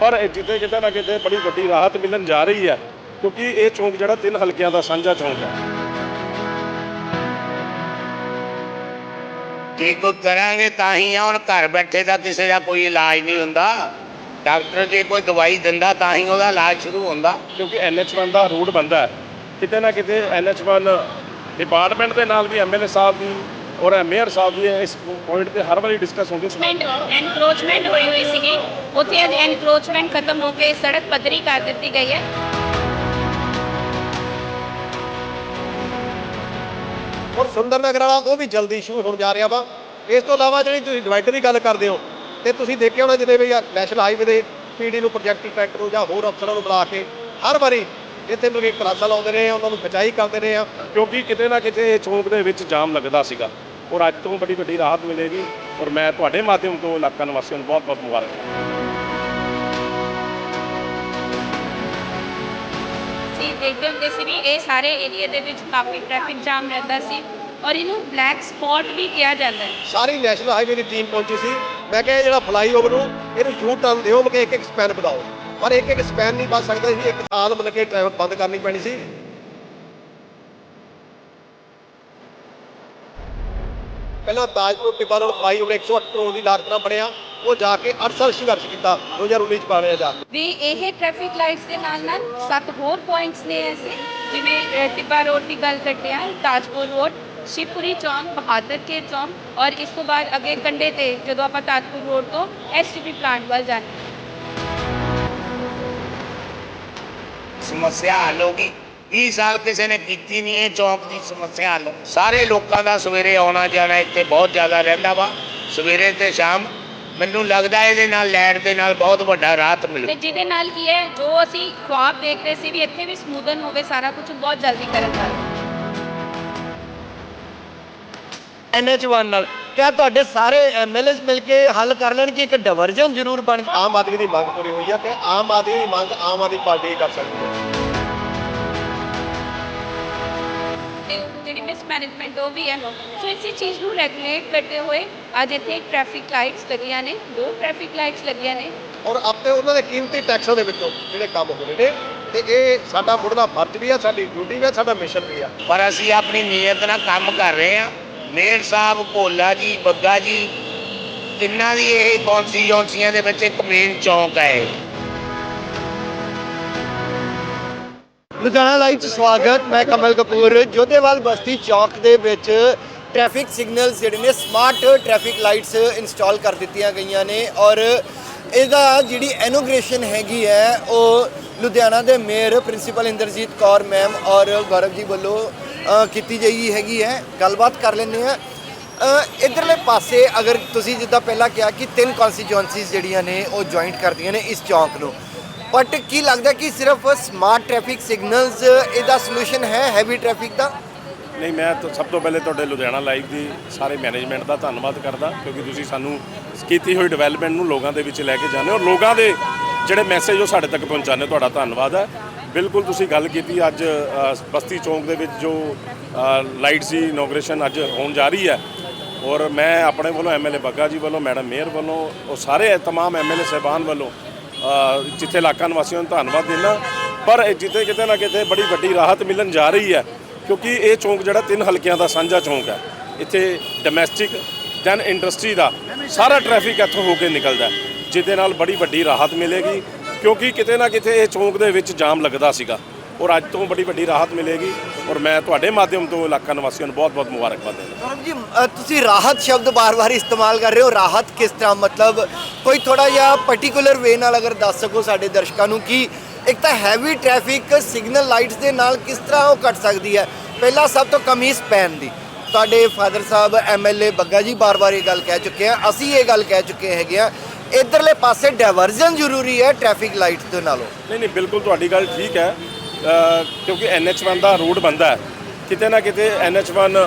ਪਰ ਜਿੱਥੇ ਕਿਤੇ ਨਾ ਕਿਤੇ ਬੜੀ ਵੱਡੀ ਰਾਹਤ ਮਿਲਣ ਜਾ ਰਹੀ ਹੈ ਕਿਉਂਕਿ ਇਹ ਚੌਂਕ ਜਿਹੜਾ ਤਿੰਨ ਹਲਕਿਆਂ ਦਾ ਸਾਂਝਾ ਚੌਂਕ ਹੈ। ਠੀਕ ਕਰਾਂਗੇ ਤਾਂ ਹੀ ਆ ਹੁਣ ਘਰ ਬੈਠੇ ਦਾ ਕਿਸੇ ਦਾ ਕੋਈ ਇਲਾਜ ਨਹੀਂ ਹੁੰਦਾ। ਡਾਕਟਰ ਜੇ ਕੋਈ ਦਵਾਈ ਦਿੰਦਾ ਤਾਂ ਹੀ ਉਹਦਾ ਇਲਾਜ ਸ਼ੁਰੂ ਹੁੰਦਾ। ਕਿਉਂਕਿ NH1 ਦਾ ਰੂਟ ਬੰਦਾ ਹੈ। ਕਿਤੇ ਨਾ ਕਿਤੇ NH1 ਡਿਪਾਰਟਮੈਂਟ ਦੇ ਨਾਲ ਵੀ ਐਮਐਲਏ ਸਾਹਿਬ ਦੀ ਔਰ ਮੇਅਰ ਸਾਹਿਬ ਦੀ ਇਸ ਪੁਆਇੰਟ ਤੇ ਹਰ ਵਾਰੀ ਡਿਸਕਸ ਹੁੰਦੀ ਸੀ ਐਨਕਰੋਚਮੈਂਟ ਹੋਈ ਹੋਈ ਸੀਗੀ। ਉੱਥੇ ਅੱਜ ਐਨਕਰੋਚਮੈਂਟ ਖਤਮ ਹੋ ਕੇ ਸੜਕ ਪੱਧਰੀ ਕਰ ਦਿੱਤੀ ਗਈ ਹੈ। ਔਰ ਸੁੰਦਰ ਨਗਰ ਵਾਲਾ ਉਹ ਵੀ ਜਲਦੀ ਸ਼ੁਰੂ ਹੋਣ ਜਾ ਰਿਹਾ ਵਾ। ਇਸ ਤੋਂ ਇਲਾਵਾ ਜਿਹੜੀ ਤੁਸੀਂ ਡਿਵਾਈਡਰ ਦੀ ਗੱਲ ਕਰਦੇ ਹੋ ਤੇ ਤੁਸੀਂ ਦੇਖਿਆ ਹੋਣਾ ਜਿਵੇਂ ਵੀ ਨੈਸ਼ਨਲ ਹਾਈਵੇ ਦੇ ਪੀਡੀ ਨੂੰ ਪ੍ਰੋਜੈਕਟ ਟਰੈਕਟਰ ਨੂੰ ਜਾਂ ਹੋਰ ਅਫਸਰਾਂ ਨੂੰ ਬੁਲਾ ਕੇ ਹਰ ਵਾਰੀ ਇੱਥੇ ਲੋਕੀ ਕਲਾਸਾਂ ਲਾਉਂਦੇ ਰਹੇ ਆ ਉਹਨਾਂ ਨੂੰ ਖਚਾਈ ਕਰਦੇ ਰਹੇ ਆ ਕਿਉਂਕਿ ਕਿਤੇ ਨਾ ਕਿਤੇ ਇਹ ਚੌਂਕ ਦੇ ਵਿੱਚ ਜਾਮ ਲੱਗਦਾ ਸੀਗਾ। ਔਰ ਅੱਜ ਤੋਂ ਬੜੀ ਵੱਡੀ ਰਾਹਤ ਮਿਲੇਗੀ। ਔਰ ਮੈਂ ਤੁਹਾਡੇ ਮਾਧਿਅਮ ਤੋਂ ਇਲਾਕਾ ਨਿਵਾਸੀਆਂ ਨੂੰ ਬਹੁਤ ਬਹੁਤ ਮੁਬਾਰਕ ਸੀ ਦੇਖਦੇ ਹੁੰਦੇ ਸੀ ਵੀ ਇਹ ਸਾਰੇ ਏਰੀਆ ਦੇ ਵਿੱਚ ਕਾਫੀ ਟ੍ਰੈਫਿਕ ਜਾਮ ਰਹਿੰਦਾ ਸੀ। ਔਰ ਇਹਨੂੰ ਬਲੈਕ ਸਪੌਟ ਵੀ ਕਿਹਾ ਜਾਂਦਾ ਹੈ। ਸਾਰੀ ਨੈਸ਼ਨਲ ਹਾਈਵੇ ਦੀ ਟੀਮ ਪਹੁੰਚੀ ਸੀ। ਮੈਂ ਕਿਹਾ ਜਿਹੜਾ ਫਲਾਈਓਵਰ ਨੂੰ ਇਹਨੂੰ ਯੂ ਟਰਨ ਦਿਓ ਮੈਂ ਕਿਹਾ ਇੱਕ ਇੱਕ ਸਪੈਨ ਵਧਾਓ। ਪਰ ਇੱਕ ਇੱਕ ਸਪੈਨ ਨਹੀਂ ਵੱਧ ਸਕਦਾ ਸੀ ਇੱਕ ਥਾਂ ਮਤਲਬ ਕਿ ਟ੍ਰੈਫਿਕ ਬੰਦ ਕਰਨੀ ਪੈਣੀ ਸੀ। ਪਹਿਲਾਂ ਤਾਜਪੁਰ ਟਿੱਬਾ ਰੋਡ ਫਲਾਈਓਵਰ 108 ਕਰੋੜ ਦੀ ਲਾਗਤ ਨਾਲ ਬਣਿਆ, ਉਹ ਜਾ ਕੇ 8 ਸੰਘਰਸ਼ ਕੀਤਾ 2019 ਚ ਪਾਇਆ ਜਾ। ਵੀ ਇਹ ਟ੍ਰੈਫਿਕ ਲਾਈਟਸ ਦੇ ਨਾਲ ਨਾਲ ਸੱਤ ਹੋਰ ਪੁਆਇੰਟਸ ਨੇ ਐਸੇ, ਜਿਵੇਂ ਟਿੱਬਾ ਰੋਡ ਦੀ ਗੱਲ ਕਰਦੇ ਹਾਂ, ਤਾਜਪੁਰ ਰੋਡ ਸ਼ਿਵਪੁਰੀ ਚੌਂਕ, ਬਹਾਦਰ ਕੇ ਚੌਂਕ ਔਰ ਇਸ ਤੋਂ ਬਾਅਦ ਅੱਗੇ ਕੰਡੇ ਤੇ ਜਦੋਂ ਆਪਾਂ ਤਾਜਪੁਰ ਰੋਡ ਤੋਂ ਐਸਟੀਪੀ ਪਲਾਂਟ ਵੱਲ ਜਾਣਾ ਸਮੱਸਿਆ ਹੱਲ ਹੋ ਗਈ। 20 ਸਾਲ ਕਿਸੇ ਨੇ ਕੀਤੀ ਨਹੀਂ ਇਹ ਚੌਂਕ ਦੀ ਸਮੱਸਿਆ ਹੱਲ। ਸਾਰੇ ਲੋਕਾਂ ਦਾ ਸਵੇਰੇ ਆਉਣਾ ਜਾਣਾ ਇੱਥੇ ਬਹੁਤ ਜ਼ਿਆਦਾ ਰਹਿੰਦਾ ਵਾ। ਸਵੇਰੇ ਤੇ ਸ਼ਾਮ ਮੈਨੂੰ ਲੱਗਦਾ ਇਹਦੇ ਨਾਲ ਲਾਈਟ ਦੇ ਨਾਲ ਬਹੁਤ ਵੱਡਾ ਰਾਹਤ ਮਿਲੂ। ਤੇ ਜਿਹਦੇ ਨਾਲ ਕੀ ਹੈ, ਜੋ ਅਸੀਂ ਖੁਆਬ ਦੇਖ ਸੀ ਵੀ ਇੱਥੇ ਵੀ ਸਮੂਦਨ ਹੋਵੇ, ਸਾਰਾ ਕੁਝ ਬਹੁਤ ਜਲਦੀ ਕਰਨ ਦਾ। NH1 ਨਾਲ। ਕਿਆ ਤੁਹਾਡੇ ਸਾਰੇ ਐਮਐਲਏਸ ਮਿਲ ਕੇ ਹੱਲ ਕਰ ਲੈਣ ਕਿ ਇੱਕ ਡਿਵਰਜਨ ਜ਼ਰੂਰ ਬਣ ਆਮ ਆਦਮੀ ਦੀ ਮੰਗ ਪੂਰੀ ਹੋਈ ਆ ਕਿ ਆਮ ਆਦਮੀ ਦੀ ਮੰਗ ਆਮ ਆਦਮੀ ਪਾਰਟੀ ਹੀ ਕਰ ਸਕਦੀ ਹੈ। ਤੇ ਜਿਹੜੀ ਮਿਸਮੈਨੇਜਮੈਂਟ ਉਹ ਵੀ ਹੈ। ਸੋ ਇਸੇ ਚੀਜ਼ ਨੂੰ ਰੈਗੂਲੇਟ ਕਰਦੇ ਹੋਏ ਅੱਜ ਇੱਥੇ ਟ੍ਰੈਫਿਕ ਲਾਈਟਸ ਲੱਗੀਆਂ ਨੇ ਦੋ ਟ੍ਰੈਫਿਕ ਲਾਈਟਸ ਲੱਗੀਆਂ ਨੇ। ਔਰ ਆਪੇ ਉਹਨਾਂ ਦੇ ਕੀਮਤੀ ਟੈਕਸਾਂ ਦੇ ਵਿੱਚੋਂ ਜਿਹੜੇ ਕੰਮ ਹੋ ਰਹੇ ਨੇ ਤੇ ਇਹ ਸਾਡਾ ਮੁੱਢਲਾ ਫਰਜ਼ ਵੀ ਆ ਸਾਡੀ ਡਿਊਟੀ ਵੀ ਆ ਸਾਡਾ ਮਿਸ਼ਨ ਵੀ ਆ। ਪਰ ਅਸੀਂ ਆਪਣੀ ਨੀਅਤ ਨਾਲ ਕੰਮ ਕਰ ਰਹੇ ਹਾਂ। ਮੇਅਰ ਸਾਹਿਬ, ਭੋਲਾ ਜੀ, ਬੱਗਾ ਜੀ, ਤਿੰਨਾਂ ਦੀ ਇਹ ਕੌਂਸਟੀਚੁਐਂਸੀਆਂ ਦੇ ਵਿੱਚ ਇੱਕ ਮੇਨ ਚੌਂਕ ਹੈ ਲੁਧਿਆਣਾ ਲਾਈਵ 'ਚ ਸਵਾਗਤ, ਮੈਂ ਕਮਲ ਕਪੂਰ। ਜੋਧੇਵਾਲ ਬਸਤੀ ਚੌਕ ਦੇ ਵਿੱਚ ਟ੍ਰੈਫਿਕ ਸਿਗਨਲਸ ਜਿਹੜੇ ਨੇ ਸਮਾਰਟ ਟ੍ਰੈਫਿਕ ਲਾਈਟਸ ਇੰਸਟਾਲ ਕਰ ਦਿੱਤੀਆਂ ਗਈਆਂ ਨੇ ਔਰ ਇਹਦਾ ਜਿਹੜੀ ਇਨੋਗ੍ਰੇਸ਼ਨ ਹੈਗੀ ਹੈ, ਉਹ ਲੁਧਿਆਣਾ ਦੇ mayor principal Inderjit Kaur ma'am ਔਰ ਗੌਰਵ ਜੀ ਵੱਲੋਂ ਕੀਤੀ ਗਈ ਹੈਗੀ ਹੈ। ਗੱਲਬਾਤ ਕਰ ਲੈਂਦੇ ਆ ਇਧਰਲੇ ਪਾਸੇ ਅਗਰ ਤੁਸੀਂ ਜਿੱਦਾਂ ਪਹਿਲਾਂ ਕਿਹਾ ਕਿ ਤਿੰਨ ਕਨਸਟੀਚੁਐਂਸੀਜ਼ ਜਿਹੜੀਆਂ ਨੇ, ਉਹ ਜੁਆਇੰਟ ਕਰਦੀਆਂ ਨੇ ਇਸ ਚੌਂਕ ਨੂੰ। ਬਟ ਕੀ ਲੱਗਦਾ ਕਿ ਸਿਰਫ ਸਮਾਰਟ ਟ੍ਰੈਫਿਕ ਸਿਗਨਲਸ ਇਹਦਾ ਸੋਲੂਸ਼ਨ ਹੈ ਹੈਵੀ ਟ੍ਰੈਫਿਕ ਦਾ? ਨਹੀਂ, ਮੈਂ ਤਾਂ ਸਭ ਤੋਂ ਪਹਿਲੇ ਤੁਹਾਡੇ ਲੁਧਿਆਣਾ ਲਾਈਵ ਦੀ ਸਾਰੇ ਮੈਨੇਜਮੈਂਟ ਦਾ ਧੰਨਵਾਦ ਕਰਦਾ, ਕਿਉਂਕਿ ਤੁਸੀਂ ਸਾਨੂੰ ਕੀਤੀ ਹੋਈ ਡਿਵੈਲਪਮੈਂਟ ਨੂੰ ਲੋਕਾਂ ਦੇ ਵਿੱਚ ਲੈ ਕੇ ਜਾਂਦੇ ਹੋ। ਲੋਕਾਂ ਦੇ ਜਿਹੜੇ ਮੈਸੇਜ ਉਹ ਸਾਡੇ ਤੱਕ ਪਹੁੰਚਾਉਂਦੇ ਤੁਹਾਡਾ ਧੰਨਵਾਦ ਹੈ। ਬਿਲਕੁਲ ਤੁਸੀਂ ਗੱਲ ਕੀਤੀ, ਅੱਜ ਬਸਤੀ ਚੌਂਕ ਦੇ ਵਿੱਚ ਜੋ ਲਾਈਟ ਸੀ, ਇਨੋਗ੍ਰੇਸ਼ਨ ਅੱਜ ਹੋਣ ਜਾ ਰਹੀ ਹੈ। ਔਰ ਮੈਂ ਆਪਣੇ ਵੱਲੋਂ ਐਮਐਲਏ ਬੱਗਾ ਜੀ ਵੱਲੋਂ, ਮੈਡਮ ਮੇਅਰ ਵੱਲੋਂ, ਉਹ ਸਾਰੇ ਤਮਾਮ ਐਮਐਲਏ ਸਹਿਬਾਨ ਵੱਲੋਂ ਜਿੱਥੇ ਇਲਾਕਾ ਨਿਵਾਸੀਆਂ ਨੂੰ ਧੰਨਵਾਦ ਦਿੰਦਾ। ਪਰ ਇਹ ਜਿੱਥੇ ਕਿਤੇ ਨਾ ਕਿਤੇ ਬੜੀ ਵੱਡੀ ਰਾਹਤ ਮਿਲਣ ਜਾ ਰਹੀ ਹੈ, ਕਿਉਂਕਿ ਇਹ ਚੌਂਕ ਜਿਹੜਾ ਤਿੰਨ ਹਲਕਿਆਂ ਦਾ ਸਾਂਝਾ ਚੌਂਕ ਹੈ। ਇੱਥੇ ਡੋਮੈਸਟਿਕ, ਦੈਨ ਇੰਡਸਟਰੀ ਦਾ ਸਾਰਾ ਟ੍ਰੈਫਿਕ ਇੱਥੋਂ ਹੋ ਕੇ ਨਿਕਲਦਾ ਜਿਹਦੇ ਨਾਲ ਬੜੀ ਵੱਡੀ ਰਾਹਤ ਮਿਲੇਗੀ। ਕਿਉਂਕਿ ਕਿਤੇ ਨਾ ਕਿਤੇ ਇਹ ਚੌਂਕ ਦੇ ਵਿੱਚ ਜਾਮ ਲੱਗਦਾ ਸੀਗਾ ਔਰ ਅੱਜ ਤੋਂ ਬੜੀ ਵੱਡੀ ਰਾਹਤ ਮਿਲੇਗੀ ਔਰ ਮੈਂ ਤੁਹਾਡੇ ਮਾਧਿਅਮ ਤੋਂ ਇਲਾਕਾ ਨਿਵਾਸੀਆਂ ਨੂੰ ਬਹੁਤ-ਬਹੁਤ ਮੁਬਾਰਕਬਾਦ ਦਿੰਦਾ ਗੌਰਵ ਜੀ ਅ, ਤੁਸੀਂ ਰਾਹਤ ਸ਼ਬਦ ਬਾਰ-ਬਾਰ ਇਸਤੇਮਾਲ ਕਰ ਰਹੇ ਹੋ। ਰਾਹਤ ਕਿਸ ਤਰ੍ਹਾਂ? ਮਤਲਬ ਕੋਈ ਥੋੜਾ ਜਿਹਾ ਪਾਰਟਿਕੂਲਰ ਵੇ ਨਾਲ ਅਗਰ ਦੱਸ ਸਕੋ ਸਾਡੇ ਦਰਸ਼ਕਾਂ ਨੂੰ ਕਿ ਇੱਕ ਤਾਂ ਹੈਵੀ ਟ੍ਰੈਫਿਕ ਸਿਗਨਲ ਲਾਈਟਸ ਦੇ ਨਾਲ ਕਿਸ ਤਰ੍ਹਾਂ ਉਹ ਘਟ ਸਕਦੀ ਹੈ? ਪਹਿਲਾਂ ਸਭ ਤੋਂ ਕਮੀ ਸਪੈਨ ਦੀ। ਤੁਹਾਡੇ ਫਾਦਰ ਸਾਹਿਬ ਐਮਐਲਏ ਬੱਗਾ ਜੀ ਬਾਰ-ਬਾਰ ਇਹ ਗੱਲ ਕਹਿ ਚੁੱਕੇ ਆ। ਅਸੀਂ ਇਹ ਗੱਲ ਕਹਿ ਚੁੱਕੇ ਹੈਗੇ ਆ ਇਧਰਲੇ ਪਾਸੇ ਡਾਇਵਰਜਨ ਜ਼ਰੂਰੀ ਹੈ ਟ੍ਰੈਫਿਕ ਲਾਈਟ ਦੇ ਨਾਲੋਂ। ਨਹੀਂ ਨਹੀਂ ਬਿਲਕੁਲ ਤੁਹਾਡੀ ਗੱਲ ਠੀਕ ਹੈ। ਅ, ਕਿਉਂਕਿ NH1 ਦਾ ਰੂਟ ਬੰਦਾ ਹੈ। ਕਿਤੇ ਨਾ ਕਿਤੇ NH1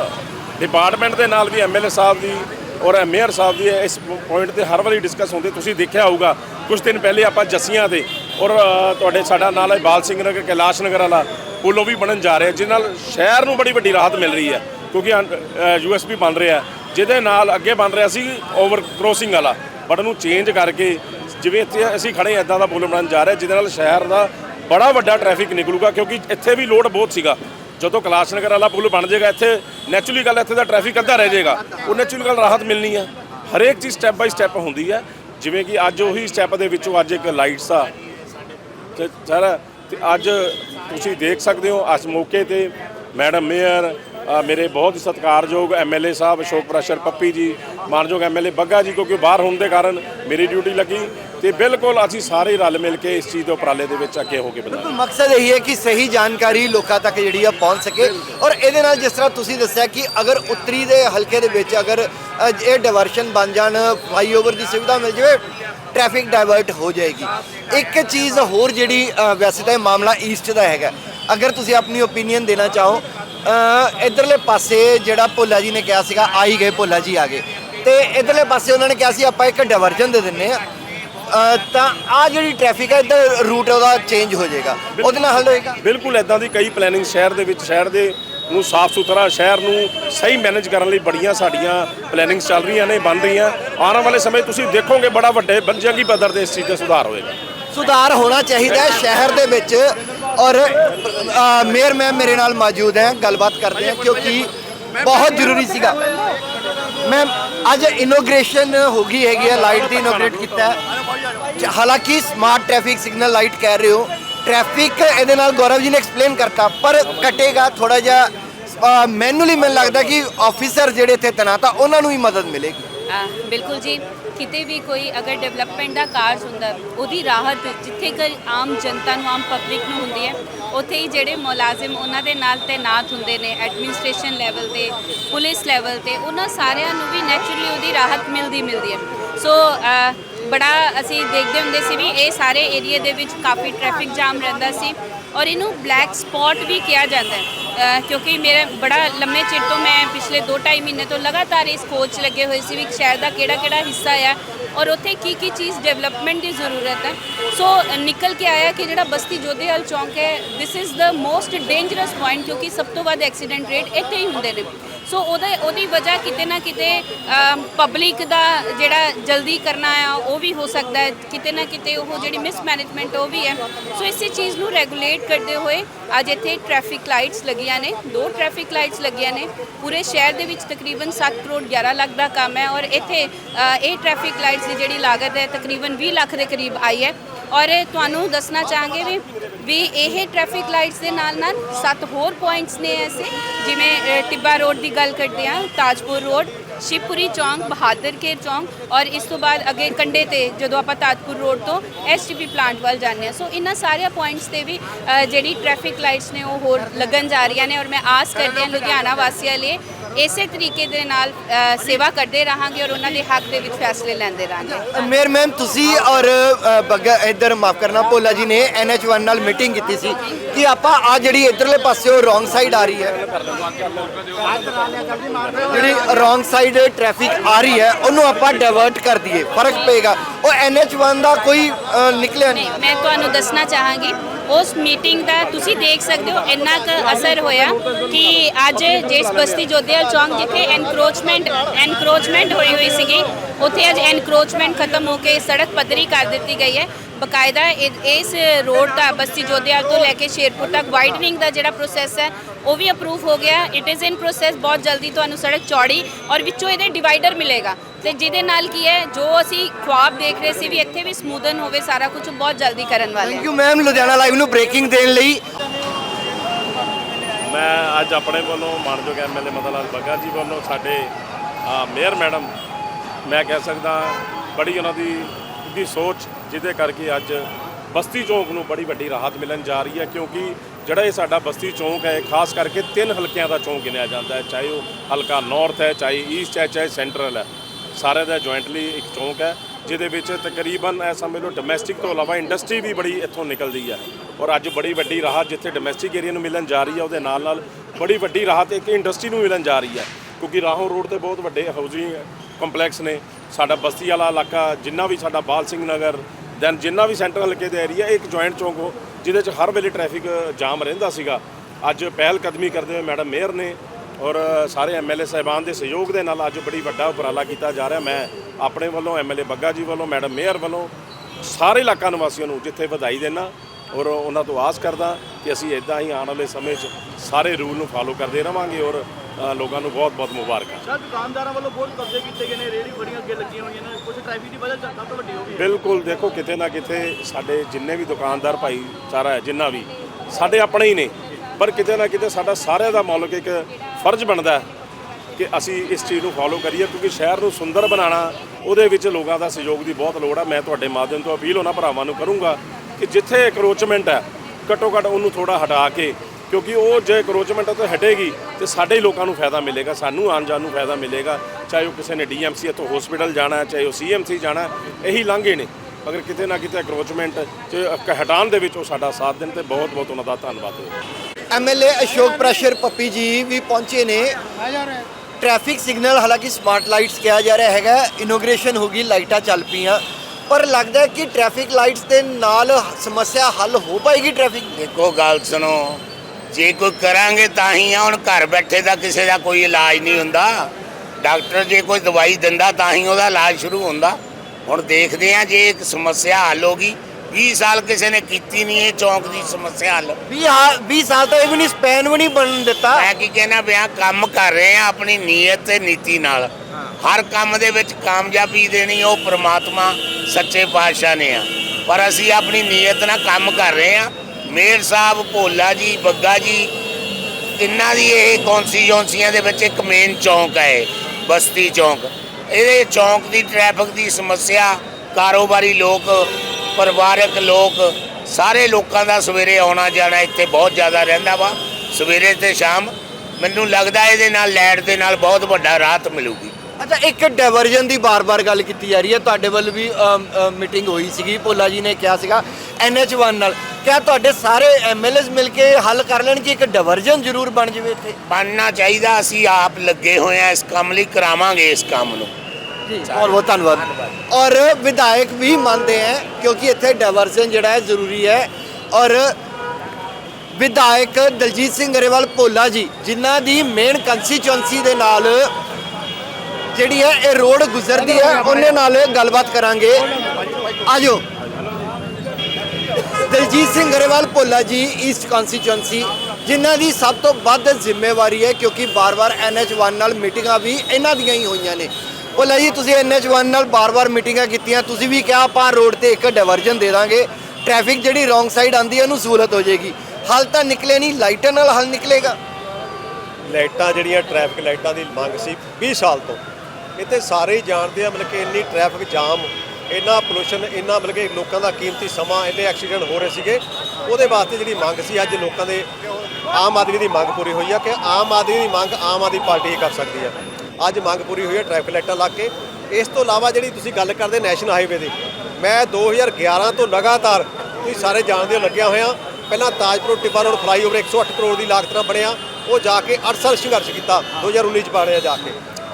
ਡਿਪਾਰਟਮੈਂਟ ਦੇ ਨਾਲ ਵੀ ਐਮਐਲਏ ਸਾਹਿਬ ਦੀ ਔਰ ਮੇਅਰ ਸਾਹਿਬ ਦੀ ਇਸ ਪੁਆਇੰਟ ਤੇ ਹਰ ਵਾਰੀ ਡਿਸਕਸ ਹੁੰਦੀ ਤੁਸੀਂ ਦੇਖਿਆ ਹੋਊਗਾ ਕੁਝ ਦਿਨ ਪਹਿਲੇ ਆਪਾਂ ਜੱਸੀਆਂ ਤੇ ਔਰ ਤੁਹਾਡੇ ਸਾਡਾ ਨਾਲ ਹੈ ਬਾਲ ਸਿੰਘ ਨਗਰ ਕੈਲਾਸ਼ ਨਗਰ ਵਾਲਾ ਪੁਲ ਉਹ ਵੀ ਬਣਨ ਜਾ ਰਿਹਾ ਜਿਹਦੇ ਨਾਲ ਸ਼ਹਿਰ ਨੂੰ ਬੜੀ ਵੱਡੀ ਰਾਹਤ ਮਿਲ ਰਹੀ ਹੈ। ਕਿਉਂਕਿ ਯੂਐਸਪੀ ਬਣ ਰਿਹਾ ਜਿਹਦੇ ਨਾਲ ਅੱਗੇ ਬਣ ਰਿਹਾ ਸੀ ਓਵਰ ਕ੍ਰੋਸਿੰਗ ਵਾਲਾ। ਬਟ ਉਹਨੂੰ ਚੇਂਜ ਕਰਕੇ ਜਿਵੇਂ ਇੱਥੇ ਅਸੀਂ ਖੜੇ ਹਾਂ, ਦਾ ਪੁਲ ਬਣਾਉਣ ਜਾ ਰਹੇ ਜਿਹਦੇ ਨਾਲ ਸ਼ਹਿਰ ਦਾ ਬੜਾ ਵੱਡਾ ਟ੍ਰੈਫਿਕ ਨਿਕਲੂਗਾ ਕਿਉਂਕਿ ਇੱਥੇ ਵੀ ਲੋਡ ਬਹੁਤ ਸੀਗਾ। ਜਦੋਂ ਕੈਲਾਸ਼ ਨਗਰ ਵਾਲਾ ਪੁਲ ਬਣ ਜਾਏਗਾ ਇੱਥੇ ਨੈਚੁਰਲੀ ਗੱਲ ਇੱਥੇ ਦਾ ਟ੍ਰੈਫਿਕ ਅੱਧਾ ਰਹਿ ਜਾਏਗਾ। ਉਹ ਨੈਚੁਰਲੀ ਗੱਲ ਰਾਹਤ ਮਿਲਣੀ ਆ। ਹਰੇਕ ਚੀਜ਼ ਸਟੈਪ ਬਾਈ ਸਟੈਪ ਹੁੰਦੀ ਹੈ ਜਿਵੇਂ ਕਿ ਅੱਜ ਉਹੀ ਸਟੈਪ ਦੇ ਵਿੱਚੋਂ ਅੱਜ ਇੱਕ ਲਾਈਟਸ ਆ। ਤੇ ਸਰ ਤੇ ਅੱਜ ਤੁਸੀਂ ਦੇਖ ਸਕਦੇ ਹੋ ਇਸ ਮੌਕੇ ਤੇ ਮੈਡਮ ਮੇਅਰ ਮੇਰੇ ਬਹੁਤ ਹੀ ਸਤਿਕਾਰਯੋਗ ਐਮਐਲਏ ਸਾਹਿਬ ਅਸ਼ੋਕ ਪ੍ਰਸ਼ਰ ਪੱਪੀ ਜੀ ਮਾਨਯੋਗ ਐਮਐਲਏ ਬੱਗਾ ਜੀ ਕਿਉਂਕਿ ਬਾਹਰ ਹੋਣ ਦੇ ਕਾਰਨ ਮੇਰੀ ਡਿਊਟੀ ਲੱਗੀ ਤੇ ਬਿਲਕੁਲ ਅਸੀਂ ਸਾਰੇ ਰਲ ਮਿਲ ਕੇ ਇਸ ਚੀਜ਼ ਦੇ ਉਪਰਾਲੇ ਦੇ ਵਿੱਚ ਅੱਗੇ ਹੋ ਕੇ ਬਿਲਕੁਲ ਮਕਸਦ ਇਹੀ ਹੈ ਕਿ ਸਹੀ ਜਾਣਕਾਰੀ ਲੋਕਾਂ ਤੱਕ ਜਿਹੜੀ ਆ ਪਹੁੰਚ ਸਕੇ। ਔਰ ਇਹਦੇ ਨਾਲ ਜਿਸ ਤਰ੍ਹਾਂ ਤੁਸੀਂ ਦੱਸਿਆ ਕਿ ਅਗਰ ਉੱਤਰੀ ਦੇ ਹਲਕੇ ਦੇ ਵਿੱਚ ਅਗਰ ਇਹ ਡਿਵਰਸ਼ਨ ਬਣ ਜਾਣ ਫਲਾਈਓਵਰ ਦੀ ਸੁਵਿਧਾ ਮਿਲ ਜਾਵੇ ਟ੍ਰੈਫਿਕ ਡਾਇਵਰਟ ਹੋ ਜਾਏਗੀ। ਇੱਕ ਚੀਜ਼ ਹੋਰ ਜਿਹੜੀ ਵੈਸੇ ਤਾਂ ਇਹ ਮਾਮਲਾ ਈਸਟ ਦਾ ਹੈਗਾ। ਅਗਰ ਤੁਸੀਂ ਆਪਣੀ ਓਪੀਨੀਅਨ ਦੇਣਾ ਚਾਹੋ ਅ, ਇਧਰਲੇ ਪਾਸੇ ਜਿਹੜਾ ਭੋਲਾ ਜੀ ਨੇ ਕਿਹਾ ਸੀਗਾ ਆ ਹੀ ਗਏ ਭੋਲਾ ਜੀ ਆ ਗਏ। ਤੇ ਇਧਰਲੇ ਪਾਸੇ ਉਹਨਾਂ ਨੇ ਕਿਹਾ ਸੀ ਆਪਾਂ ਇੱਕ ਡਿਵਰਜਨ ਦੇ ਦਿੰਨੇ ਆ ਤਾਂ ਆ ਜਿਹੜੀ ਟ੍ਰੈਫਿਕ ਹੈ ਇੱਧਰ ਰੂਟ ਉਹਦਾ ਚੇਂਜ ਹੋ ਜਾਏਗਾ। ਉਹਦੇ ਨਾਲ ਹੱਲ ਹੋਏਗਾ। ਬਿਲਕੁਲ ਇਦਾਂ ਦੀ ਕਈ ਪਲੈਨਿੰਗ ਸ਼ਹਿਰ ਦੇ ਵਿੱਚ ਸ਼ਹਿਰ ਦੇ ਨੂੰ ਸਾਫ਼ ਸੁਥਰਾ ਸ਼ਹਿਰ ਨੂੰ ਸਹੀ ਮੈਨੇਜ ਕਰਨ ਲਈ ਬੜੀਆਂ ਸਾਡੀਆਂ ਪਲੈਨਿੰਗਸ ਚੱਲ ਰਹੀਆਂ ਨੇ ਬਣ ਰਹੀਆਂ। ਆਉਣ ਵਾਲੇ ਸਮੇਂ ਤੁਸੀਂ ਦੇਖੋਗੇ ਬੜਾ ਵੱਡੇ ਜੰਗੀ ਪੱਧਰ ਤੇ ਇਸ ਚੀਜ਼ ਦਾ ਸੁਧਾਰ ਹੋਏਗਾ। ਸੁਧਾਰ ਹੋਣਾ ਚਾਹੀਦਾ ਹੈ ਸ਼ਹਿਰ ਦੇ ਵਿੱਚ ਔਰ ਮੇਅਰ ਮੈਮ ਮੇਰੇ ਨਾਲ ਮੌਜੂਦ ਹੈ ਗੱਲਬਾਤ ਕਰਦੇ ਹਾਂ ਕਿਉਂਕਿ ਬਹੁਤ ਜ਼ਰੂਰੀ ਸੀਗਾ। ਮੈਮ ਅੱਜ ਇਨੋਗ੍ਰੇਸ਼ਨ ਹੋ ਗਈ ਹੈਗੀ ਹੈ ਲਾਈਟ ਦੀ ਇਨੋਗ੍ਰੇਟ ਕੀਤਾ ਹੈ। ਹਾਲਾਂਕਿ ਸਮਾਰਟ ਟ੍ਰੈਫਿਕ ਸਿਗਨਲ ਲਾਈਟ ਕਹਿ ਰਹੇ ਹੋ। ਟ੍ਰੈਫਿਕ ਇਹਦੇ ਨਾਲ ਗੌਰਵ ਜੀ ਨੇ ਐਕਸਪਲੇਨ ਕਰਤਾ, ਪਰ ਕਟੇਗਾ ਥੋੜਾ ਜਿਹਾ ਮੈਨੂਅਲੀ ਮੈਨੂੰ ਲੱਗਦਾ ਕਿ ਆਫੀਸਰ ਜਿਹੜੇ ਇੱਥੇ ਤੈਨਾਤ ਆ, ਉਹਨਾਂ ਨੂੰ ਹੀ ਮਦਦ ਮਿਲੇਗੀ। ਬਿਲਕੁਲ ਜੀ। ਕਿਤੇ ਵੀ ਕੋਈ ਅਗਰ ਡਿਵੈਲਪਮੈਂਟ ਦਾ ਕਾਰਜ ਹੁੰਦਾ, ਉਹਦੀ ਰਾਹਤ ਜਿੱਥੇ ਕਿ ਆਮ ਜਨਤਾ ਨੂੰ, ਆਮ ਪਬਲਿਕ ਨੂੰ ਹੁੰਦੀ ਹੈ, ਉੱਥੇ ਹੀ ਜਿਹੜੇ ਮੁਲਾਜ਼ਮ ਉਹਨਾਂ ਦੇ ਨਾਲ ਤੈਨਾਤ ਹੁੰਦੇ ਨੇ ਐਡਮਿਨਿਸਟ੍ਰੇਸ਼ਨ ਲੈਵਲ ਤੇ, ਪੁਲਿਸ ਲੈਵਲ ਤੇ, ਉਹਨਾਂ ਸਾਰਿਆਂ ਨੂੰ ਵੀ ਨੈਚੁਰਲੀ ਉਹਦੀ ਰਾਹਤ ਮਿਲਦੀ ਮਿਲਦੀ ਹੈ। ਸੋ ਬੜਾ ਅਸੀਂ ਦੇਖਦੇ ਹੁੰਦੇ ਸੀ ਵੀ ਇਹ ਸਾਰੇ ਏਰੀਆ ਦੇ ਵਿੱਚ ਕਾਫੀ ਟ੍ਰੈਫਿਕ ਜਾਮ ਰਹਿੰਦਾ ਸੀ। ਔਰ ਇਹਨੂੰ ਬਲੈਕ ਸਪੌਟ ਵੀ ਕਿਹਾ ਜਾਂਦਾ ਹੈ। ਕਿਉਂਕਿ ਮੇਰੇ ਬੜਾ ਲੰਮੇ ਚਿਰ ਤੋਂ ਮੈਂ ਪਿਛਲੇ 2.5 ਮਹੀਨੇ ਤੋਂ ਲਗਾਤਾਰ ਇਸ ਖੋਜ 'ਚ ਲੱਗੇ ਹੋਏ ਸੀ ਵੀ ਸ਼ਹਿਰ ਦਾ ਕਿਹੜਾ ਕਿਹੜਾ ਹਿੱਸਾ ਆ ਔਰ ਉੱਥੇ ਕੀ ਕੀ ਚੀਜ਼ ਡਿਵੈਲਪਮੈਂਟ ਦੀ ਜ਼ਰੂਰਤ ਹੈ। ਸੋ ਨਿਕਲ ਕੇ ਆਇਆ ਕਿ ਜਿਹੜਾ ਬਸਤੀ ਜੋਧੇਵਾਲ ਚੌਂਕ ਹੈ this is the most dangerous point ਕਿਉਂਕਿ ਸਭ ਤੋਂ ਵੱਧ ਐਕਸੀਡੈਂਟ ਰੇਟ ਇੱਥੇ ਹੀ ਹੁੰਦੇ ਨੇ। ਸੋ ਉਹਦੇ ਉਹਦੀ ਵਜ੍ਹਾ ਕਿਤੇ ਨਾ ਕਿਤੇ ਪਬਲਿਕ ਦਾ ਜਿਹੜਾ ਜਲਦੀ ਕਰਨਾ ਆ, ਉਹ ਵੀ ਹੋ ਸਕਦਾ ਹੈ। ਕਿਤੇ ਨਾ ਕਿਤੇ ਉਹ ਜਿਹੜੀ ਮਿਸਮੈਨੇਜਮੈਂਟ ਉਹ ਵੀ ਹੈ। ਸੋ ਇਸੇ ਚੀਜ਼ ਨੂੰ ਰੈਗੂਲੇਟ ਕਰਦੇ ਹੋਏ ਅੱਜ ਇੱਥੇ ਟ੍ਰੈਫਿਕ ਲਾਈਟਸ ਲੱਗੀਆਂ ਨੇ। ਦੋ ਟ੍ਰੈਫਿਕ ਲਾਈਟਸ ਲੱਗੀਆਂ ਨੇ। ਪੂਰੇ ਸ਼ਹਿਰ ਦੇ ਵਿੱਚ ਤਕਰੀਬਨ 7 ਕਰੋੜ 11 ਲੱਖ ਦਾ ਕੰਮ ਹੈ ਔਰ ਇੱਥੇ ਇਹ ਟ੍ਰੈਫਿਕ ਲਾਈਟਸ ਦੀ ਜਿਹੜੀ ਲਾਗਤ ਹੈ, ਤਕਰੀਬਨ 20 ਲੱਖ ਦੇ ਕਰੀਬ ਆਈ ਹੈ। ਔਰ ਤੁਹਾਨੂੰ ਦੱਸਣਾ ਚਾਹਾਂਗੇ ਵੀ ਵੀ ਇਹ ਟ੍ਰੈਫਿਕ ਲਾਈਟਸ ਦੇ ਨਾਲ ਨਾਲ ਸੱਤ ਹੋਰ ਪੁਆਇੰਟਸ ਨੇ ਐਸੇ, ਜਿਵੇਂ ਟਿੱਬਾ ਰੋਡ ਦੀ ਗੱਲ ਕਰਦੇ ਹਾਂ, ਤਾਜਪੁਰ ਰੋਡ, ਸ਼ਿਵਪੁਰੀ ਚੌਂਕ, ਬਹਾਦਰ ਕੇ ਚੌਂਕ ਔਰ ਇਸ ਤੋਂ ਬਾਅਦ ਅੱਗੇ ਕੰਡੇ ਤੇ ਜਦੋਂ ਆਪਾਂ ਤਾਜਪੁਰ ਰੋਡ ਤੋਂ ਐਸਟੀਪੀ ਪਲਾਂਟ ਵੱਲ ਜਾਂਦੇ ਹਾਂ। ਸੋ ਇਹਨਾਂ ਸਾਰਿਆਂ ਪੁਆਇੰਟਸ ਤੇ ਵੀ ਜਿਹੜੀ ਟ੍ਰੈਫਿਕ ਲਾਈਟਸ ਨੇ ਉਹ ਹੋਰ ਲੱਗਣ ਜਾ ਰਹੀਆਂ ਨੇ ਔਰ ਮੈਂ ਆਸ ਕਰਦੀ ਹਾਂ ਲੁਧਿਆਣਾ ਵਾਸੀਆਂ ਲਈ ਇਸੇ ਤਰੀਕੇ ਦੇ ਨਾਲ ਸੇਵਾ ਕਰਦੇ ਰਹਾਂਗੇ ਔਰ ਉਹਨਾਂ ਦੇ ਹੱਕ ਦੇ ਵਿੱਚ ਫੈਸਲੇ ਲੈਂਦੇ ਰਹਾਂਗੇ। ਮੇਰ ਮੈਮ ਤੁਸੀਂ ਔਰ ਬੱਗਾ ਇੱਧਰ ਮਾਫ ਕਰਨਾ ਭੋਲਾ ਜੀ ਨੇ NH1 ਨਾਲ ਮੀਟਿੰਗ ਕੀਤੀ ਸੀ। ਕਿ ਆਪਾਂ ਆ ਜਿਹੜੀ ਇਧਰਲੇ ਪਾਸਿਓਂ ਰੋਂਗ ਸਾਈਡ ਆ ਰਹੀ ਹੈ? ਜਿਹੜੀ ਰੋਂਗ ਸਾਈਡ ਟ੍ਰੈਫਿਕ ਆ ਰਹੀ ਹੈ ਉਹਨੂੰ ਆਪਾਂ ਡਾਇਵਰਟ ਕਰ ਦਈਏ ਫ਼ਰਕ ਪਏਗਾ। ਉਹ NH1 ਦਾ ਕੋਈ ਨਿਕਲਿਆ ਨਹੀਂ ਮੈਂ ਤੁਹਾਨੂੰ ਦੱਸਣਾ ਚਾਹਾਂਗੀ ਉਸ ਮੀਟਿੰਗ ਦਾ ਤੁਸੀਂ ਦੇਖ ਸਕਦੇ ਹੋ, ਇੰਨਾ ਕੁ ਅਸਰ ਹੋਇਆ ਕਿ ਅੱਜ ਜਿਸ ਬਸਤੀ ਜੋਧੇਵਾਲ ਚੌਂਕ ਜਿੱਥੇ ਐਨਕਰੋਚਮੈਂਟ ਐਨਕਰੋਚਮੈਂਟ ਹੋਈ ਹੋਈ ਸੀਗੀ, ਉੱਥੇ ਅੱਜ ਐਨਕਰੋਚਮੈਂਟ ਖਤਮ ਹੋ ਕੇ ਸੜਕ ਪੱਧਰੀ ਕਰ ਦਿੱਤੀ ਗਈ ਹੈ। ਬਕਾਇਦਾ ਇਹ- ਇਸ ਰੋਡ ਦਾ ਬਸਤੀ ਜੋਧੇਵਾਲ ਤੋਂ ਲੈ ਕੇ ਸ਼ੇਰਪੁਰ ਤੱਕ ਵਾਈਡਨਿੰਗ ਦਾ ਜਿਹੜਾ ਪ੍ਰੋਸੈਸ ਹੈ, ਉਹ ਵੀ ਅਪਰੂਵ ਹੋ ਗਿਆ। ਇਟ ਇਜ਼ ਇਨ ਪ੍ਰੋਸੈਸ ਬਹੁਤ ਜਲਦੀ ਤੁਹਾਨੂੰ ਸੜਕ ਚੌੜੀ ਔਰ ਵਿੱਚੋਂ ਇਹਦੇ ਡਿਵਾਈਡਰ ਮਿਲੇਗਾ। ਤੇ ਜਿਹਦੇ ਨਾਲ ਕੀ ਹੈ ਜੋ ਅਸੀਂ ਖੁਆਬ ਦੇਖ ਰਹੇ ਸੀ ਵੀ ਇੱਥੇ ਵੀ ਸਮੂਦਨ ਹੋਵੇ ਸਾਰਾ ਕੁਝ ਬਹੁਤ ਜਲਦੀ ਕਰਨ ਵਾਲੇ thank you ma'am Ludhiana live ਨੂੰ ਬ੍ਰੇਕਿੰਗ ਦੇਣ ਲਈ। ਮੈਂ ਅੱਜ ਆਪਣੇ ਵੱਲੋਂ ਮਾਨਯੋਗ ਐਮਐਲਏ ਮਦਨ ਲਾਲ ਬੱਗਾ ਜੀ ਵੱਲੋਂ ਸਾਡੇ ਮੇਅਰ ਮੈਡਮ ਮੈਂ ਕਹਿ ਸਕਦਾ ਬੜੀ ਉਹਨਾਂ ਦੀ ਦੀ ਸੋਚ ਜਿਹਦੇ ਕਰਕੇ ਅੱਜ ਬਸਤੀ ਚੌਂਕ ਨੂੰ ਬੜੀ ਵੱਡੀ ਰਾਹਤ ਮਿਲਣ ਜਾ ਰਹੀ ਹੈ ਕਿਉਂਕਿ ਜਿਹੜਾ ਇਹ ਸਾਡਾ ਬਸਤੀ ਚੌਂਕ ਹੈ ਖਾਸ ਕਰਕੇ ਤਿੰਨ ਹਲਕਿਆਂ ਦਾ ਚੌਂਕ ਗਿਣਿਆ ਜਾਂਦਾ ਹੈ ਚਾਹੇ ਉਹ ਹਲਕਾ ਨਾਰਥ ਹੈ ਚਾਹੇ ਈਸਟ ਹੈ ਚਾਹੇ ਸੈਂਟਰਲ ਹੈ। ਸਾਰਿਆਂ ਦਾ ਜੁਆਇੰਟਲੀ ਇੱਕ ਚੌਂਕ ਹੈ, ਜਿਹਦੇ ਵਿੱਚ ਤਕਰੀਬਨ ਇਹ ਸਮਝ ਲਓ ਡੋਮੈਸਟਿਕ ਤੋਂ ਇਲਾਵਾ ਇੰਡਸਟਰੀ ਵੀ ਬੜੀ ਇੱਥੋਂ ਨਿਕਲਦੀ ਹੈ। ਔਰ ਅੱਜ ਬੜੀ ਵੱਡੀ ਰਾਹਤ ਜਿੱਥੇ ਡੋਮੈਸਟਿਕ ਏਰੀਆ ਨੂੰ ਮਿਲਣ ਜਾ ਰਹੀ ਹੈ, ਉਹਦੇ ਨਾਲ ਨਾਲ ਬੜੀ ਵੱਡੀ ਰਾਹਤ ਇੱਕ ਇੰਡਸਟਰੀ ਨੂੰ ਮਿਲਣ ਜਾ ਰਹੀ ਹੈ। ਕਿਉਂਕਿ ਰਾਹੋਂ ਰੋਡ ਤੇ ਬਹੁਤ ਵੱਡੇ ਹਾਊਸਿੰਗ ਕੰਪਲੈਕਸ ਨੇ। ਸਾਡਾ ਬਸਤੀ ਵਾਲਾ ਇਲਾਕਾ, ਜਿੰਨਾ ਵੀ ਸਾਡਾ ਬਾਲ ਸਿੰਘ ਨਗਰ ਦੈਨ ਜਿੰਨਾ ਵੀ ਸੈਂਟਰ ਹਲਕੇ ਦੇ ਏਰੀਆ ਇੱਕ ਜੁਆਇੰਟ ਚੌਂਕ ਹੋ, ਜਿਹਦੇ 'ਚ ਹਰ ਵੇਲੇ ਟ੍ਰੈਫਿਕ ਜਾਮ ਰਹਿੰਦਾ ਸੀਗਾ। ਅੱਜ ਪਹਿਲ ਕਦਮੀ ਕਰਦੇ ਹੋਏ ਮੈਡਮ ਮੇਅਰ ਨੇ ਔਰ ਸਾਰੇ ਐਮਐਲਏ ਸਾਹਿਬਾਨ ਦੇ ਸਹਿਯੋਗ ਦੇ ਨਾਲ ਅੱਜ ਬੜੀ ਵੱਡਾ ਉਪਰਾਲਾ ਕੀਤਾ ਜਾ ਰਿਹਾ। ਮੈਂ ਆਪਣੇ ਵੱਲੋਂ ਐਮਐਲਏ ਬੱਗਾ ਜੀ ਵੱਲੋਂ ਮੈਡਮ ਮੇਅਰ ਵੱਲੋਂ ਸਾਰੇ ਇਲਾਕਾ ਨਿਵਾਸੀਆਂ ਨੂੰ ਜਿੱਥੇ ਵਧਾਈ ਦੇਣਾ ਔਰ ਉਹਨਾਂ ਤੋਂ ਆਸ ਕਰਦਾ ਕਿ ਅਸੀਂ ਇਦਾਂ ਹੀ ਆਉਣ ਵਾਲੇ ਸਮੇਂ 'ਚ ਸਾਰੇ ਰੂਲ ਨੂੰ ਫਾਲੋ ਕਰਦੇ ਰਵਾਂਗੇ ਔਰ ਲੋਕਾਂ ਨੂੰ ਬਹੁਤ ਬਹੁਤ ਮੁਬਾਰਕਾਂ। ਸਰ ਦੁਕਾਨਦਾਰਾਂ ਵੱਲੋਂ ਬਹੁਤ ਕਬਜ਼ੇ ਕੀਤੇ ਗਏ ਨੇ ਰੇੜੀ ਫੜੀਆਂ ਅੱਗੇ ਲੱਗੀਆਂ ਹੋਈਆਂ ਨੇ ਕੁਝ ਟ੍ਰੈਫਿਕ ਦੀ ਵਜ੍ਹਾ ਸਭ ਤੋਂ ਵੱਡੀ ਹੋ ਗਈ। ਬਿਲਕੁਲ ਦੇਖੋ ਕਿਤੇ ਨਾ ਕਿਤੇ ਸਾਡੇ ਜਿੰਨੇ ਵੀ ਦੁਕਾਨਦਾਰ ਭਾਈਚਾਰਾ ਹੈ ਜਿੰਨਾ ਵੀ ਸਾਡੇ ਆਪਣੇ ਹੀ ਨੇ। ਪਰ ਕਿਤੇ ਨਾ ਕਿਤੇ ਸਾਡਾ ਸਾਰਿਆਂ ਦਾ ਮੌਲਕ ਇੱਕ ਫਰਜ਼ ਬਣਦਾ ਕਿ ਅਸੀਂ ਇਸ ਚੀਜ਼ ਨੂੰ ਫਾਲੋ ਕਰੀਏ, ਕਿਉਂਕਿ ਸ਼ਹਿਰ ਨੂੰ ਸੁੰਦਰ ਬਣਾਉਣਾ, ਉਹਦੇ ਵਿੱਚ ਲੋਕਾਂ ਦਾ ਸਹਿਯੋਗ ਦੀ ਬਹੁਤ ਲੋੜ ਹੈ। ਮੈਂ ਤੁਹਾਡੇ ਮਾਧਿਅਮ ਤੋਂ ਅਪੀਲ ਉਹਨਾਂ ਭਰਾਵਾਂ ਨੂੰ ਕਰੂੰਗਾ ਕਿ ਜਿੱਥੇ ਐਕਰੋਚਮੈਂਟ ਹੈ, ਘੱਟੋ ਘੱਟ ਉਹਨੂੰ ਥੋੜਾ ਹਟਾ ਕੇ, ਕਿਉਂਕਿ ਉਹ ਜੇ ਐਕਰੋਚਮੈਂਟ ਤੋਂ ਹਟੇਗੀ ਤੇ ਸਾਡੇ ਹੀ ਲੋਕਾਂ ਨੂੰ ਫਾਇਦਾ ਮਿਲੇਗਾ, ਸਾਨੂੰ ਆਉਣ ਜਾਣ ਨੂੰ ਫਾਇਦਾ ਮਿਲੇਗਾ। ਚਾਹੇ ਉਹ ਕਿਸੇ ਨੇ ਡੀਐਮਸੀ ਇੱਥੋਂ ਹਸਪੀਟਲ ਜਾਣਾ ਚਾਹੇ ਉਹ ਸੀਐਮਸੀ ਜਾਣਾ ਇਹੀ ਲਾਂਘੇ ਨੇ। ਅਗਰ ਕਿਤੇ ਨਾ ਕਿਤੇ ਐਕਰੋਚਮੈਂਟ ਚ ਹਟਾਉਣ ਦੇ ਵਿੱਚ ਉਹ ਸਾਡਾ ਸਾਥ ਦੇਣ ਤੇ ਬਹੁਤ ਬਹੁਤ ਉਹਨਾਂ ਦਾ ਧੰਨਵਾਦ ਹੋਵੇਗਾ ਐਮਐਲਏ ਅਸ਼ੋਕ ਪ੍ਰਸ਼ਰ ਪੱਪੀ ਜੀ ਵੀ ਪਹੁੰਚੇ ਨੇ। ਟ੍ਰੈਫਿਕ ਸਿਗਨਲ ਹਾਲਾਂਕਿ ਸਮਾਰਟ ਲਾਈਟਸ ਕਿਹਾ ਜਾ ਰਿਹਾ ਹੈਗਾ। ਇਨੋਗ੍ਰੇਸ਼ਨ ਹੋ ਗਈ, ਲਾਈਟਾਂ ਚੱਲ ਪਈਆਂ। ਪਰ ਲੱਗਦਾ ਕਿ ਟ੍ਰੈਫਿਕ ਲਾਈਟਸ ਦੇ ਨਾਲ ਸਮੱਸਿਆ ਹੱਲ ਹੋ ਪਾਏਗੀ ਟ੍ਰੈਫਿਕ ਦੇਖੋ, ਗੱਲ ਸੁਣੋ। ਜੇ ਕੋਈ ਕਰਾਂਗੇ ਤਾਂ ਹੀ ਆ, ਹੁਣ ਘਰ ਬੈਠੇ ਦਾ ਕਿਸੇ ਦਾ ਕੋਈ ਇਲਾਜ ਨਹੀਂ ਹੁੰਦਾ। ਡਾਕਟਰ ਜੇ ਕੋਈ ਦਵਾਈ ਦਿੰਦਾ ਤਾਂ ਹੀ ਉਹਦਾ ਇਲਾਜ ਸ਼ੁਰੂ ਹੁੰਦਾ। ਹੁਣ ਦੇਖਦੇ ਆ ਜੇ ਇੱਕ ਸਮੱਸਿਆ ਹੱਲ ਹੋ ਗਈ 20 ਸਾਲ ਕਿਸੇ ਨੇ ਕੀਤੀ ਨਹੀਂ ਇਹ ਚੌਂਕ ਦੀ ਸਮੱਸਿਆ ਹੱਲ। 20 ਹਾ- 20 ਸਾਲ ਤੋਂ ਇਹ ਵੀ ਨਹੀਂ ਸਪੈਨ ਵੀ ਨਹੀਂ ਬਣਨ ਦਿੱਤਾ। ਮੈਂ ਕੀ ਕਹਿਣਾ ਪਿਆ ਕੰਮ ਕਰ ਰਹੇ ਆ ਆਪਣੀ ਨੀਅਤ ਤੇ ਨੀਤੀ ਨਾਲ। ਹਰ ਕੰਮ ਦੇ ਵਿੱਚ ਕਾਮਯਾਬੀ ਦੇਣੀ ਉਹ ਪ੍ਰਮਾਤਮਾ ਸੱਚੇ ਪਾਤਸ਼ਾਹ ਨੇ ਆ। ਪਰ ਅਸੀਂ ਆਪਣੀ ਨੀਅਤ ਨਾਲ ਕੰਮ ਕਰ ਰਹੇ ਆ ਮੇਰ ਸਾਹਿਬ ਭੋਲਾ ਜੀ ਬੱਗਾ ਜੀ ਤਿੰਨਾਂ ਦੀ ਇਹ ਕੌਂਸਟੀਚੁਐਂਸੀਆਂ ਦੇ ਵਿੱਚ ਇੱਕ ਮੇਨ ਚੌਂਕ ਹੈ ਬਸਤੀ ਚੌਂਕ। ਇਹਦੇ ਚੌਂਕ ਦੀ ਟ੍ਰੈਫਿਕ ਦੀ ਸਮੱਸਿਆ ਕਾਰੋਬਾਰੀ ਲੋਕ ਪਰਿਵਾਰਕ ਲੋਕ ਸਾਰੇ ਲੋਕਾਂ ਦਾ ਸਵੇਰੇ ਆਉਣਾ ਜਾਣਾ ਇੱਥੇ ਬਹੁਤ ਜ਼ਿਆਦਾ ਰਹਿੰਦਾ ਵਾ। ਸਵੇਰੇ ਤੇ ਸ਼ਾਮ ਮੈਨੂੰ ਲੱਗਦਾ ਇਹਦੇ ਨਾਲ ਲਾਈਟ ਦੇ ਨਾਲ ਬਹੁਤ ਵੱਡਾ ਰਾਹਤ ਮਿਲੂਗੀ। ਅੱਛਾ ਇੱਕ ਡਾਇਵਰਜਨ ਦੀ ਬਾਰ-ਬਾਰ ਗੱਲ ਕੀਤੀ ਜਾ ਰਹੀ ਹੈ। ਤੁਹਾਡੇ ਵੱਲ ਵੀ ਮੀਟਿੰਗ ਹੋਈ ਸੀਗੀ। ਭੋਲਾ ਜੀ ਨੇ ਕਿਹਾ ਸੀਗਾ NH1 ਨਾਲ। ਕਿਆ ਤੁਹਾਡੇ ਸਾਰੇ ਐਮਐਲਏਸ ਮਿਲ ਕੇ ਹੱਲ ਕਰ ਲੈਣ ਕਿ ਇੱਕ ਡਾਇਵਰਜਨ ਜ਼ਰੂਰ ਬਣ ਜਾਵੇ ਇੱਥੇ? ਬਣਨਾ ਚਾਹੀਦਾ। ਅਸੀਂ ਆਪ ਲੱਗੇ ਹੋਏ ਆ ਇਸ ਕੰਮ ਲਈ ਕਰਾਵਾਂਗੇ ਇਸ ਕੰਮ ਨੂੰ। ਬਹੁਤ ਬਹੁਤ ਧੰਨਵਾਦ। ਔਰ ਵਿਧਾਇਕ ਵੀ ਮੰਨਦੇ ਹੈ ਕਿਉਂਕਿ ਇੱਥੇ ਡਾਇਵਰਜਨ ਜਿਹੜਾ ਹੈ ਜ਼ਰੂਰੀ ਹੈ। ਔਰ ਵਿਧਾਇਕ ਦਲਜੀਤ ਸਿੰਘ ਗਰੇਵਾਲ ਭੋਲਾ ਜੀ ਜਿਨ੍ਹਾਂ ਦੀ ਮੇਨ ਕੰਸਟੀਚੁਐਂਸੀ ਦੇ ਨਾਲ ਜਿਹੜੀ ਹੈ ਇਹ ਰੋਡ ਗੁਜ਼ਰਦੀ ਹੈ ਉਹਨੇ ਨਾਲ ਗੱਲਬਾਤ ਕਰਾਂਗੇ। ਆਜੋ। ਦਲਜੀਤ ਸਿੰਘ ਗਰੇਵਾਲ ਭੋਲਾ ਜੀ ਈਸਟ ਕੰਸਟੀਚੁਐਂਸੀ ਜਿਨ੍ਹਾਂ ਦੀ ਸਭ ਤੋਂ ਵੱਧ ਜ਼ਿੰਮੇਵਾਰੀ ਹੈ ਕਿਉਂਕਿ ਬਾਰ-ਬਾਰ NH1 ਨਾਲ ਮੀਟਿੰਗਾਂ ਵੀ ਇਹਨਾਂ ਦੀਆਂ ਹੀ ਹੋਈਆਂ ਨੇ। ਉਹ ਲੈ ਜੀ, ਤੁਸੀਂ NH1 ਨਾਲ ਬਾਰ-ਬਾਰ ਮੀਟਿੰਗਾਂ ਕੀਤੀਆਂ, ਤੁਸੀਂ ਵੀ ਕਿਹਾ ਆਪਾਂ ਰੋਡ ਤੇ ਇੱਕ ਡਾਇਵਰਜਨ ਦੇ ਦਾਂਗੇ। ਟ੍ਰੈਫਿਕ ਜਿਹੜੀ ਰੋਂਗ ਸਾਈਡ ਆਂਦੀ ਹੈ ਉਹਨੂੰ ਸਹੂਲਤ ਹੋ ਜਾਏਗੀ। ਹੱਲ ਤਾਂ ਨਿਕਲੇ ਨਹੀਂ, ਲਾਈਟਾਂ ਨਾਲ ਹੱਲ ਨਿਕਲੇਗਾ। ਲਾਈਟਾਂ ਜਿਹੜੀਆਂ ਟ੍ਰੈਫਿਕ ਲਾਈਟਾਂ ਦੀ ਮੰਗ ਸੀ 20 ਸਾਲ ਤੋਂ। ਇੱਥੇ ਸਾਰੇ ਹੀ ਜਾਣਦੇ ਆ, ਮਤਲਬ ਕਿ ਇੰਨੀ ਟ੍ਰੈਫਿਕ ਜਾਮ, ਇੰਨਾ ਪੋਲੂਸ਼ਨ ਇੰਨਾ ਮਤਲਬ ਕਿ ਲੋਕਾਂ ਦਾ ਕੀਮਤੀ ਸਮਾਂ, ਇੰਨੇ ਐਕਸੀਡੈਂਟ ਹੋ ਰਹੇ ਸੀਗੇ। ਉਹਦੇ ਵਾਸਤੇ ਜਿਹੜੀ ਮੰਗ ਸੀ, ਅੱਜ ਲੋਕਾਂ ਦੇ ਆਮ ਆਦਮੀ ਦੀ ਮੰਗ ਪੂਰੀ ਹੋਈ ਆ ਕਿ ਆਮ ਆਦਮੀ ਦੀ ਮੰਗ ਆਮ ਆਦਮੀ ਪਾਰਟੀ ਹੀ ਕਰ ਸਕਦੀ ਆ। ਅੱਜ ਮੰਗ ਪੂਰੀ ਹੋਈ ਹੈ ਟ੍ਰੈਫਿਕ ਲਾਈਟਾਂ ਲਾ ਕੇ। ਇਸ ਤੋਂ ਇਲਾਵਾ ਜਿਹੜੀ ਤੁਸੀਂ ਗੱਲ ਕਰਦੇ ਨੈਸ਼ਨਲ ਹਾਈਵੇ ਦੀ, ਮੈਂ 2011 ਤੋਂ ਲਗਾਤਾਰ ਤੁਸੀਂ ਸਾਰੇ ਜਾਣਦੇ ਹੋ, ਲੱਗਿਆ ਹੋਇਆ। ਪਹਿਲਾਂ ਤਾਜਪੁਰ ਟਿੱਬਾ ਰੋਡ ਫਲਾਈਓਵਰ 108 ਕਰੋੜ ਦੀ ਲਾਗਤ ਨਾਲ ਬਣਿਆ। ਉਹ ਜਾ ਕੇ 8 ਸਾਲ ਸੰਘਰਸ਼ ਕੀਤਾ 2019 ਚ ਬਣਿਆ ਜਾ ਕੇ।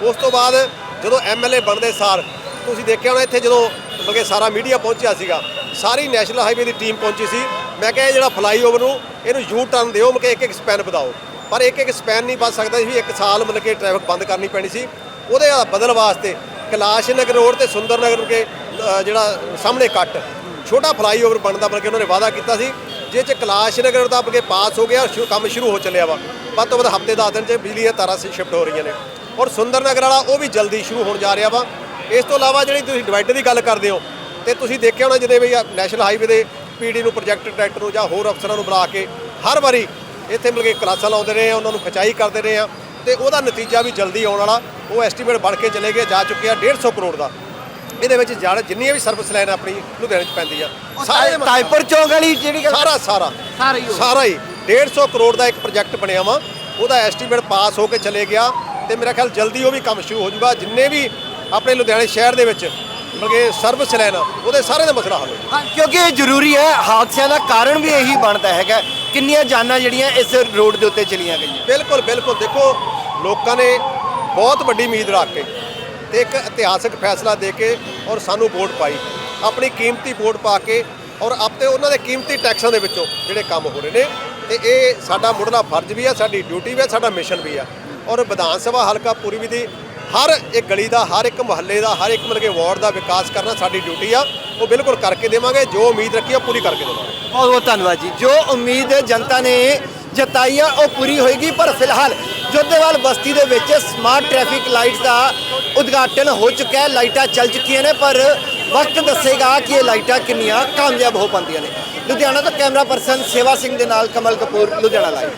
ਉਸ ਤੋਂ ਬਾਅਦ ਜਦੋਂ ਐਮਐਲਏ ਬਣਦੇ ਸਾਰ, ਤੁਸੀਂ ਦੇਖਿਆ ਹੋਣਾ ਇੱਥੇ ਜਦੋਂ ਮਤਲਬ ਕਿ ਸਾਰਾ ਮੀਡੀਆ ਪਹੁੰਚਿਆ ਸੀਗਾ, ਸਾਰੀ ਨੈਸ਼ਨਲ ਹਾਈਵੇ ਦੀ ਟੀਮ ਪਹੁੰਚੀ ਸੀ। ਮੈਂ ਕਿਹਾ ਇਹ ਜਿਹੜਾ ਫਲਾਈਓਵਰ ਨੂੰ, ਇਹਨੂੰ ਯੂ ਟਰਨ ਦਿਓ, ਮੈਂ ਕਿ ਇੱਕ ਇੱਕ ਸਪੈਨ ਵਧਾਓ। ਪਰ ਇੱਕ ਇੱਕ ਸਪੈਨ ਨਹੀਂ ਬਚ ਸਕਦਾ ਸੀ, ਇੱਕ ਸਾਲ ਮਤਲਬ ਕਿ ਟ੍ਰੈਫਿਕ ਬੰਦ ਕਰਨੀ ਪੈਣੀ ਸੀ। ਉਹਦੇ ਬਦਲ ਵਾਸਤੇ ਕੈਲਾਸ਼ ਨਗਰ ਰੋਡ ਤੇ ਸੁੰਦਰ ਨਗਰ ਕੇ ਜਿਹੜਾ ਸਾਹਮਣੇ ਕੱਟ, ਛੋਟਾ ਫਲਾਈਓਵਰ ਬਣਦਾ ਬਲਕਿ ਉਹਨਾਂ ਨੇ ਵਾਅਦਾ ਕੀਤਾ ਸੀ। ਜੇ ਚ ਕੈਲਾਸ਼ ਨਗਰ ਦਾ ਬਲਕਿ ਪਾਸ ਹੋ ਗਿਆ, ਸ਼ੁ- ਕੰਮ ਸ਼ੁਰੂ ਹੋ ਚੱਲਿਆ ਵਾ। ਵੱਧ ਤੋਂ ਵੱਧ ਹਫ਼ਤੇ 10 ਦਿਨ ਚ ਬਿਜਲੀ ਦੀਆਂ ਤਾਰਾਂ ਸ਼ਿਫਟ ਹੋ ਰਹੀਆਂ ਨੇ। ਔਰ ਸੁੰਦਰ ਨਗਰ ਵਾਲਾ ਉਹ ਵੀ ਜਲਦੀ ਸ਼ੁਰੂ ਹੋਣ ਜਾ ਰਿਹਾ ਵਾ। ਇਸ ਤੋਂ ਇਲਾਵਾ ਜਿਹੜੀ ਤੁਸੀਂ ਡਿਵਾਈਡਰ ਦੀ ਗੱਲ ਕਰਦੇ ਹੋ, ਤੇ ਤੁਸੀਂ ਦੇਖਿਆ ਹੋਣਾ ਜਿਹਦੇ ਵੀ ਆਹ ਨੈਸ਼ਨਲ ਹਾਈਵੇ ਦੇ ਪੀਡੀ ਨੂੰ ਪ੍ਰੋਜੈਕਟ ਡਾਇਰੈਕਟਰ ਨੂੰ ਜਾਂ ਹੋਰ ਅਫਸਰਾਂ ਨੂੰ ਬੁਲਾ ਕੇ ਹਰ ਵਾਰੀ ਇੱਥੇ ਮਿਲ ਕੇ ਕਲਾਸਾਂ ਲਾਉਂਦੇ ਰਹੇ ਆ ਉਹਨਾਂ ਨੂੰ ਖਚਾਈ ਕਰਦੇ ਰਹੇ ਆ ਤੇ ਉਹਦਾ ਨਤੀਜਾ ਵੀ ਜਲਦੀ ਆਉਣ ਵਾਲਾ ਉਹ ਐਸਟੀਮੇਟ ਬਣ ਕੇ ਚਲੇ ਗਏ ਜਾ ਚੁੱਕੇ ਆ 150 ਕਰੋੜ ਦਾ। ਇਹਦੇ ਵਿੱਚ ਜੜ ਜਿੰਨੀਆਂ ਵੀ ਸਰਵਿਸ ਲਾਈਨ ਆਪਣੀ ਲੁਧਿਆਣੇ 'ਚ ਪੈਂਦੀ ਆ ਸਾਰੇ ਤਾਈਪੁਰ ਚੌਂਕ ਵਾਲੀ ਜਿਹੜੀ ਗੱਲ ਸਾਰਾ ਸਾਰਾ। ਸਾਰਾ ਹੀ। ਸਾਰਾ ਹੀ। 150 ਕਰੋੜ ਦਾ ਇੱਕ ਪ੍ਰੋਜੈਕਟ ਬਣਿਆ ਵਾ ਉਹਦਾ ਐਸਟੀਮੇਟ ਪਾਸ ਹੋ ਕੇ ਚਲੇ ਗਿਆ ਤੇ ਮੇਰਾ ਖਿਆਲ ਜਲਦੀ ਉਹ ਵੀ ਕੰਮ ਸ਼ੁਰੂ ਹੋ ਜਾਊਗਾ। ਜਿੰਨੇ ਵੀ ਆਪਣੇ ਲੁਧਿਆਣੇ ਸ਼ਹਿਰ ਦੇ ਵਿੱਚ ਮਤਲਬ ਕਿ ਸਰਵਿਸ ਲਾਈਨ ਆ ਉਹਦੇ ਸਾਰੇ ਦਾ ਮਸਲਾ ਹੱਲ ਹੋ ਜਾਊਗਾ। ਹਾਂ ਕਿਉਂਕਿ ਇਹ ਜ਼ਰੂਰੀ ਹੈ ਹਾਦਸਿਆਂ ਦਾ ਕਾਰਨ ਵੀ ਇਹੀ ਬਣਦਾ ਹੈਗਾ। ਕਿੰਨੀਆਂ ਜਾਨਾਂ ਜਿਹੜੀਆਂ ਇਸ ਰੋਡ ਦੇ ਉੱਤੇ ਚਲੀਆਂ ਗਈਆਂ? ਬਿਲਕੁਲ ਬਿਲਕੁਲ। ਦੇਖੋ, ਲੋਕਾਂ ਨੇ ਬਹੁਤ ਵੱਡੀ ਉਮੀਦ ਰੱਖ ਕੇ ਤੇ ਇੱਕ ਇਤਿਹਾਸਕ ਫੈਸਲਾ ਦੇ ਕੇ ਔਰ ਸਾਨੂੰ ਵੋਟ ਪਾਈ। ਆਪਣੀ ਕੀਮਤੀ ਵੋਟ ਪਾ ਕੇ ਔਰ ਆਪਤੇ ਉਹਨਾਂ ਦੇ ਕੀਮਤੀ ਟੈਕਸਾਂ ਦੇ ਵਿੱਚੋਂ ਜਿਹੜੇ ਕੰਮ ਹੋ ਰਹੇ ਨੇ, ਤੇ ਇਹ ਸਾਡਾ ਮੁੱਢਲਾ ਫਰਜ਼ ਵੀ ਆ, ਸਾਡੀ ਡਿਊਟੀ ਵੀ ਹੈ ਸਾਡਾ ਮਿਸ਼ਨ ਵੀ ਆ। ਔਰ ਵਿਧਾਨ ਸਭਾ ਹਲਕਾ ਪੂਰੀ ਦੀ ਹਰ ਇੱਕ ਗਲੀ ਦਾ, ਹਰ ਇੱਕ ਮੁਹੱਲੇ ਦਾ, ਹਰ ਇੱਕ ਮਤਲਬ ਕਿ ਵਾਰਡ ਦਾ ਵਿਕਾਸ ਕਰਨਾ ਸਾਡੀ ਡਿਊਟੀ ਆ। ਉਹ ਬਿਲਕੁਲ ਕਰਕੇ ਦੇਵਾਂਗੇ ਜੋ ਉਮੀਦ ਰੱਖੀ ਆ, ਉਹ ਪੂਰੀ ਕਰਕੇ ਦੇਵਾਂਗੇ। ਬਹੁਤ ਬਹੁਤ ਧੰਨਵਾਦ ਜੀ। ਜੋ ਉਮੀਦ ਜਨਤਾ ਨੇ ਜਤਾਈ ਆ ਉਹ ਪੂਰੀ ਹੋਏਗੀ ਪਰ ਫਿਲਹਾਲ ਜੋਧੇਵਾਲ ਬਸਤੀ ਦੇ ਵਿੱਚ ਸਮਾਰਟ ਟ੍ਰੈਫਿਕ ਲਾਈਟਸ ਦਾ ਉਦਘਾਟਨ ਹੋ ਚੁੱਕਾ ਹੈ। ਲਾਈਟਾਂ ਚੱਲ ਚੁੱਕੀਆਂ ਨੇ ਪਰ ਵਕਤ ਦੱਸੇਗਾ ਕਿ ਇਹ ਲਾਈਟਾਂ ਕਿੰਨੀਆਂ ਕਾਮਯਾਬ ਹੋ ਪਾਉਂਦੀਆਂ ਨੇ। ਲੁਧਿਆਣਾ ਤੋਂ ਕੈਮਰਾ ਪਰਸਨ ਸੇਵਾ ਸਿੰਘ ਦੇ ਨਾਲ ਕਮਲ ਕਪੂਰ ਲੁਧਿਆਣਾ ਲਾਈਵ